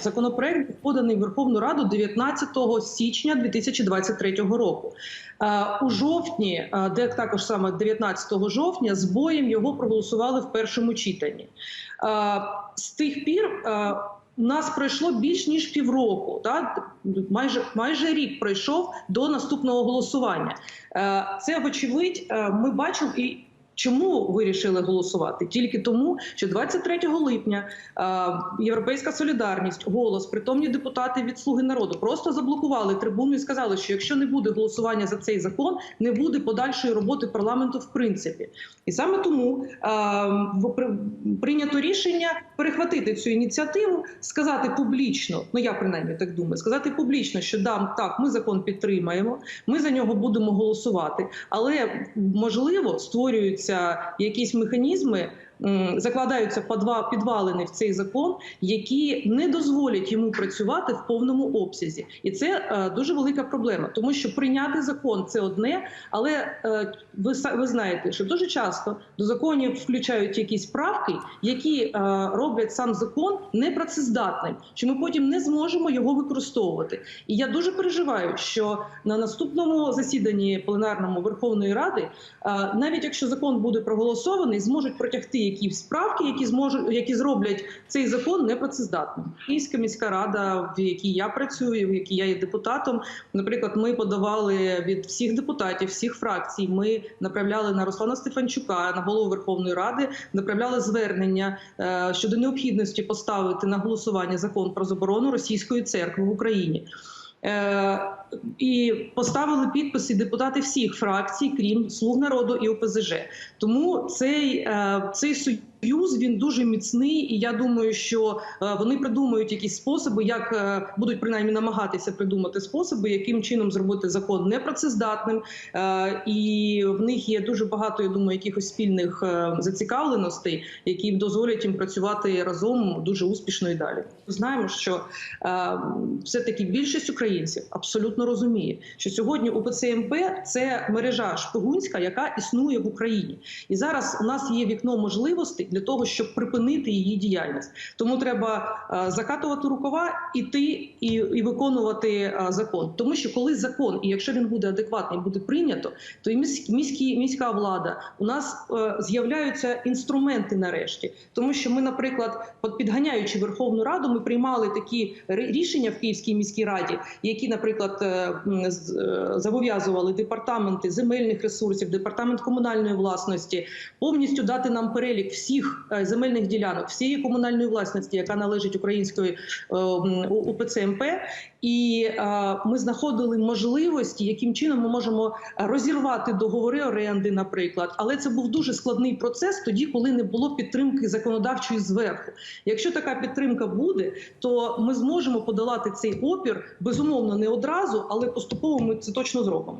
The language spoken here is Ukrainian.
законопроект поданий в Верховну Раду 19 січня 2023 року. Е, У жовтні, е, де також саме 19 жовтня, з боєм його проголосували в першому читанні. Е, З тих пір у нас пройшло більш ніж півроку, майже майже рік пройшов до наступного голосування. Це, вочевидь, ми бачимо і. Чому вирішили голосувати? Тільки тому, що 23 липня Європейська солідарність, голос, притомні депутати від Слуги народу просто заблокували трибуну і сказали, що якщо не буде голосування за цей закон, не буде подальшої роботи парламенту в принципі. І саме тому прийнято рішення перехватити цю ініціативу, сказати публічно, ну я принаймні так думаю, сказати публічно, що да, так, ми закон підтримаємо, ми за нього будемо голосувати, але можливо створюються якісь механізми. Закладаються підвалини в цей закон, які не дозволять йому працювати в повному обсязі, і це е, дуже велика проблема, тому що прийняти закон це одне, але е, ви ви знаєте, що дуже часто до законів включають якісь правки, які е, роблять сам закон непрацездатним, що ми потім не зможемо його використовувати. І я дуже переживаю, що на наступному засіданні пленарному Верховної Ради, навіть якщо закон буде проголосований, зможуть протягти якісь правки, які зможуть, які зроблять цей закон непрацездатним. Київська міська рада, в якій я працюю, в якій я є депутатом. Наприклад, ми подавали від всіх депутатів, всіх фракцій. Ми направляли на Руслана Стефанчука, на голову Верховної Ради, направляли звернення е, щодо необхідності поставити на голосування закон про заборону російської церкви в Україні. Е, і поставили підписи депутати всіх фракцій, крім слуг народу і ОПЗЖ. Тому цей, цей цей союз він дуже міцний, і я думаю, що е, вони придумають якісь способи, як е, будуть принаймні намагатися придумати способи, яким чином зробити закон непрацездатним. Е, І в них є дуже багато, я думаю, якихось спільних зацікавленостей, які дозволять їм працювати разом дуже успішно і далі. Знаємо, що е, все-таки більшість українців абсолютно розуміє, що сьогодні УПЦ МП – це мережа шпигунська, яка існує в Україні. І зараз у нас є вікно можливостей для того, щоб припинити її діяльність. Тому треба е, закатувати рукава, іти і, і виконувати е, закон. Тому що коли закон, і якщо він буде адекватний, буде прийнято, то і міські, міська влада у нас е, з'являються інструменти нарешті. Тому що ми, наприклад, підганяючи Верховну Раду, ми приймали такі рішення в Київській міській раді, які, наприклад, зобов'язували департаменти земельних ресурсів, департамент комунальної власності повністю дати нам перелік всіх е, земельних ділянок, всієї комунальної власності, яка належить української е, м, У- УПЦ МП. І е, ми знаходили можливості, яким чином ми можемо розірвати договори оренди, наприклад. Але це був дуже складний процес тоді, коли не було підтримки законодавчої зверху. Якщо така підтримка буде, то ми зможемо подолати цей опір безумовно не одразу, але поступово ми це точно зробимо.